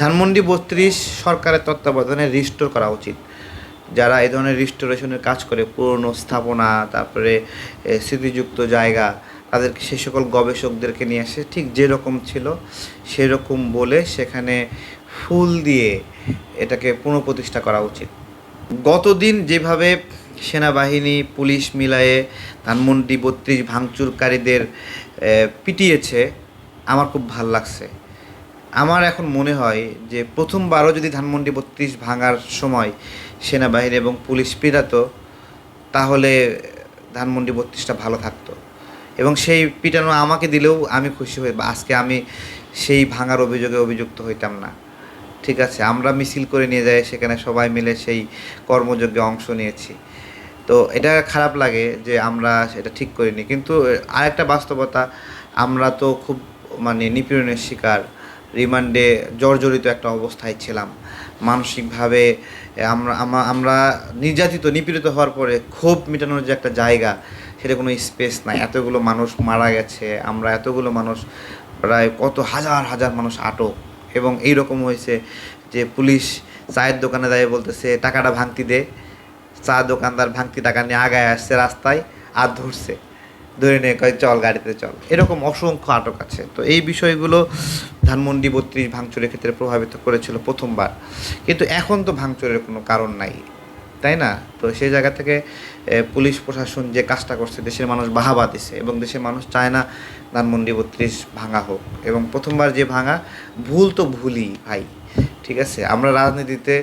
ধানমন্ডি বত্রিশ সরকারের তত্ত্বাবধানে রিস্টোর করা উচিত। যারা এই ধরনের রিস্টোরেশনের কাজ করে, পুরনো স্থাপনা, তারপরে স্মৃতিযুক্ত জায়গা, তাদেরকে সে সকল গবেষকদেরকে নিয়ে আসে, ঠিক যেরকম ছিল সেরকম বলে সেখানে ফুল দিয়ে এটাকে পুনঃপ্রতিষ্ঠা করা উচিত। গতদিন যেভাবে সেনাবাহিনী, পুলিশ মিলায়ে ধানমন্ডি বত্রিশ ভাঙচুরকারীদের পিটিয়েছে, আমার খুব ভালো লাগছে। আমার এখন মনে হয় যে প্রথমবারও যদি ধানমন্ডি বত্রিশ ভাঙার সময় সেনাবাহিনী এবং পুলিশ পিটাতো তাহলে ধানমন্ডি বত্রিশটা ভালো থাকতো। এবং সেই পিটানো আমাকে দিলেও আমি খুশি হই আজকে আমি সেই ভাঙার অভিযোগে অভিযুক্ত হইতাম না। ঠিক আছে, আমরা মিছিল করে নিয়ে যাই, সেখানে সবাই মিলে সেই কর্মযজ্ঞে অংশ নিয়েছি। তো এটা খারাপ লাগে যে আমরা এটা ঠিক করিনি। কিন্তু আরেকটা বাস্তবতা, আমরা তো খুব মানে নিপীড়নের শিকার। রিমান্ডে জর্জরিত একটা অবস্থায় ছিলাম। মানসিকভাবে আমরা আমরা নির্যাতিত, নিপীড়িত হওয়ার পরে ক্ষোভ মেটানোর যে একটা জায়গা, সেটা কোনো স্পেস নাই। এতগুলো মানুষ মারা গেছে, আমরা এতগুলো মানুষ প্রায় কত হাজার হাজার মানুষ আটক। এবং এই রকম হয়েছে যে পুলিশ চায়ের দোকানে দাঁড়িয়ে বলতেছে, টাকাটা ভাঙতি দে। চা দোকানদার ভাঙতি টাকা নিয়ে আগায় আসছে রাস্তায় আর ধরছে। ধরে নিয়ে কয়, চল গাড়িতে চল। এরকম অসংখ্য আটক আছে। তো এই বিষয়গুলো ধানমন্ডি বত্রিশ ভাঙচুরের ক্ষেত্রে প্রভাবিত করেছিল প্রথমবার। কিন্তু এখন তো ভাঙচুরের কোনো কারণ নাই, তাই না? তো সেই জায়গা থেকে পুলিশ প্রশাসন যে কাজটা করছে, দেশের মানুষ বাহাবা দিছে এবং দেশের মানুষ চায় না ধানমন্ডি বত্রিশ ভাঙা হোক। এবং প্রথমবার যে ভাঙা, ভুল তো ভুলই ভাই, ঠিক আছে? আমরা রাজনীতিতে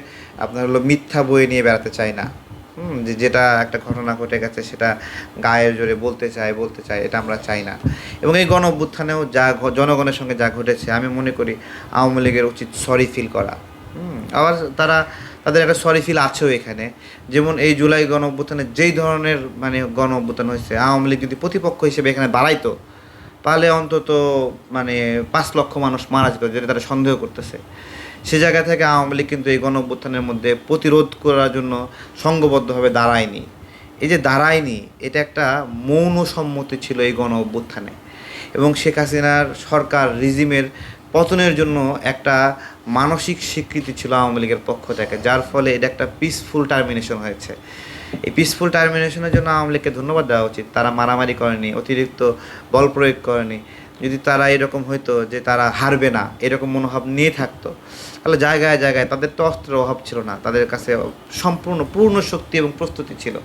আপনার হলো মিথ্যা বই নিয়ে বেড়াতে চাই না। যে যেটা একটা ঘটনা ঘটে গেছে সেটা গায়ের জোরে বলতে চায় বলতে চায়, এটা আমরা চাই না। এবং এই গণ অভ্যুত্থানেও যা জনগণের সঙ্গে যা ঘটেছে, আমি মনে করি আওয়ামী লীগের উচিত সরি ফিল করা। হুম, আবার তারা, তাদের একটা সরি ফিল আছেও এখানে। যেমন এই জুলাই গণ অভ্যুত্থানে যেই ধরনের মানে গণ অভ্যুত্থান হয়েছে, আওয়ামী লীগ যদি প্রতিপক্ষ হিসেবে এখানে দাঁড়াইতো তাহলে অন্তত মানে পাঁচ লক্ষ মানুষ মারা যেত যেটা তারা সন্দেহ করতেছে। সে জায়গা থেকে আওয়ামী লীগ কিন্তু এই গণ মধ্যে প্রতিরোধ করার জন্য সংঘবদ্ধভাবে দাঁড়ায়নি। এই যে দাঁড়ায়নি, এটা একটা মৌন সম্মতি ছিল এই গণ অভ্যুত্থানে এবং শেখ হাসিনার সরকার রিজিমের পতনের জন্য একটা মানসিক স্বীকৃতি ছিল আওয়ামী লীগের পক্ষ থেকে, যার ফলে এটা একটা পিসফুল টার্মিনেশন হয়েছে। এই পিসফুল টার্মিনেশনের জন্য আওয়ামী লীগকে ধন্যবাদ দেওয়া উচিত। তারা মারামারি করেনি, অতিরিক্ত বল প্রয়োগ করেনি। যদি তারা এরকম হইতো যে তারা হারবে না, এরকম মনোভাব নিয়ে থাকতো, তাহলে জায়গায় জায়গায় তাদের তো অস্ত্রের অভাব ছিল না, তাদের কাছে সম্পূর্ণ পূর্ণ শক্তি এবং প্রস্তুতি ছিল।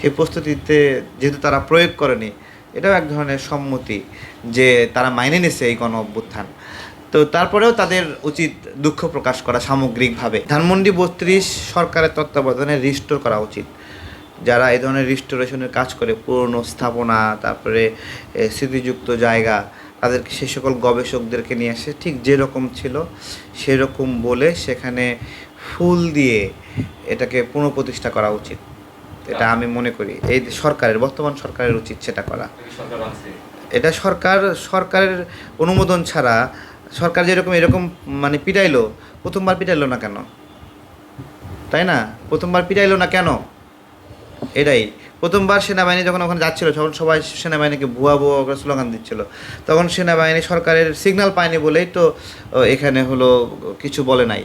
সেই প্রস্তুতিতে যেহেতু তারা প্রয়োগ করেনি, এটাও এক ধরনের সম্মতি যে তারা মাইনে নিছে এই গণ অভ্যুত্থান তো তারপরেও তাদের উচিত দুঃখ প্রকাশ করা সামগ্রিকভাবে। ধানমন্ডি বত্রিশ সরকারের তত্ত্বাবধানে রিস্টোর করা উচিত। যারা এই ধরনের রিস্টোরেশনের কাজ করে, পুরনো স্থাপনা, তারপরে স্মৃতিযুক্ত জায়গা, তাদেরকে সে সকল গবেষকদেরকে নিয়ে আসে। ঠিক যেরকম ছিল, সেরকম বলে সেখানে ফুল দিয়ে এটাকে পুনঃপ্রতিষ্ঠা করা উচিত। এটা আমি মনে করি। এই সরকারের, বর্তমান সরকারের উচিত সেটা করা। এটা সরকার, সরকারের অনুমোদন ছাড়া সরকার যেরকম এরকম মানে পিটাইলো, প্রথমবার পিটাইলো না কেন? তাই না? প্রথমবার পিটাইলো না কেন? এটাই। প্রথমবার সেনাবাহিনী যখন ওখানে যাচ্ছিল, তখন সবাই সেনাবাহিনীকে ভুয়া ভুয়া করে স্লোগান দিচ্ছিল। তখন সেনাবাহিনী সরকারের সিগন্যাল পায়নি বলেই তো এখানে হলো কিছু বলে নাই।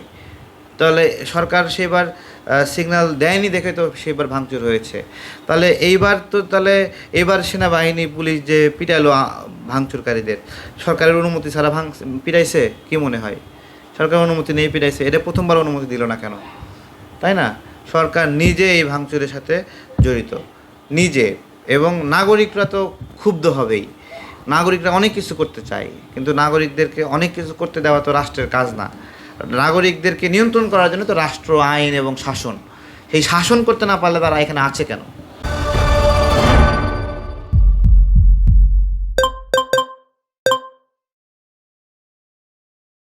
তাহলে সরকার সেবার সিগন্যাল দেয়নি দেখে তো সেবার ভাঙচুর হয়েছে। তাহলে এইবার তো, তাহলে এবার সেনাবাহিনী, পুলিশ যে পিটাইলো ভাঙচুরকারীদের, সরকারের অনুমতি ছাড়া ভাঙ, পিটাইছে? কি মনে হয়? সরকারের অনুমতি নেই, পিটাইছে। এটা প্রথমবার অনুমতি দিল না কেন? তাই না? সরকার নিজে এই ভাঙচুরের সাথে জড়িত। নিজে এবং নাগরিকরা তো ক্ষুব্ধ হবেই। নাগরিকরা অনেক কিছু করতে চায়, কিন্তু নাগরিকদেরকে অনেক কিছু করতে দেওয়া তো রাষ্ট্রের কাজ না। নাগরিকদেরকে নিয়ন্ত্রণ করার জন্য তো রাষ্ট্র, আইন এবং শাসন। সেই শাসন করতে না পারলে তারা এখানে আছে কেন?